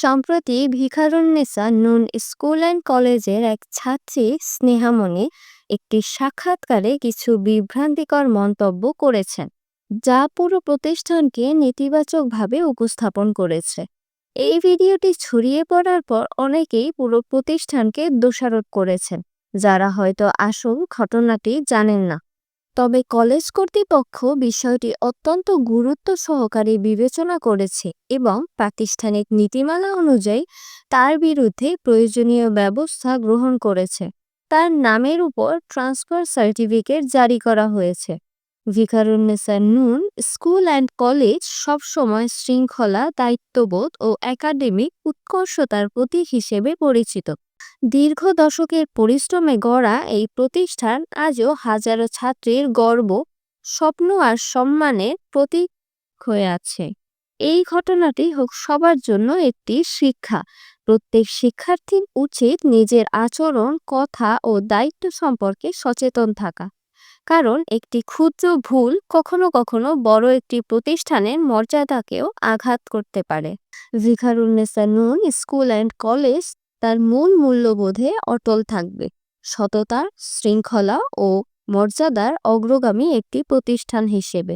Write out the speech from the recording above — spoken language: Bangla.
সম্প্রতি ভিকারুন্নেসা নুন স্কুল অ্যান্ড কলেজের এক ছাত্রী স্নেহামণি একটি সাক্ষাৎকারে কিছু বিভ্রান্তিকর মন্তব্য করেছেন, যা পুরো প্রতিষ্ঠানকে নেতিবাচকভাবে উপস্থাপন করেছে। এই ভিডিওটি ছড়িয়ে পড়ার পর অনেকেই পুরো প্রতিষ্ঠানকে দোষারোপ করেছেন, যারা হয়তো আসল ঘটনাটি জানেন না। তবে কলেজ কর্তৃপক্ষ বিষয়টি অত্যন্ত গুরুত্ব সহকারে বিবেচনা করেছে এবং প্রাতিষ্ঠানিক নীতিমালা অনুযায়ী তার বিরুদ্ধে প্রয়োজনীয় ব্যবস্থা গ্রহণ করেছে। তার নামের উপর ট্রান্সফার সার্টিফিকেট জারি করা হয়েছে। ভিকারুন্নেসা নুন স্কুল অ্যান্ড কলেজ সবসময় শৃঙ্খলা, দায়িত্ববোধ ও একাডেমিক উৎকর্ষতার প্রতীক হিসেবে পরিচিত। দীর্ঘ দশকের পরিশ্রমে গড়া এই প্রতিষ্ঠান আজও হাজারো ছাত্রীর গর্ব, স্বপ্ন আর সম্মানের প্রতীক হয়ে আছে। এই ঘটনাটি হোক সবার জন্য একটি শিক্ষা। প্রত্যেক শিক্ষার্থীর উচিত নিজের আচরণ, কথা ও দায়িত্ব সম্পর্কে সচেতন থাকা। কারণ একটি ক্ষুদ্র ভুল কখনো কখনো বড় একটি প্রতিষ্ঠানের মর্যাদাকেও আঘাত করতে পারে। ভিখারুন্নেসা নুন স্কুল অ্যান্ড কলেজ তার মূল মূল্যবোধে অটল থাকবে। সততা শৃঙ্খলা ও মর্যাদার অগ্রগামী একটি প্রতিষ্ঠান হিসেবে।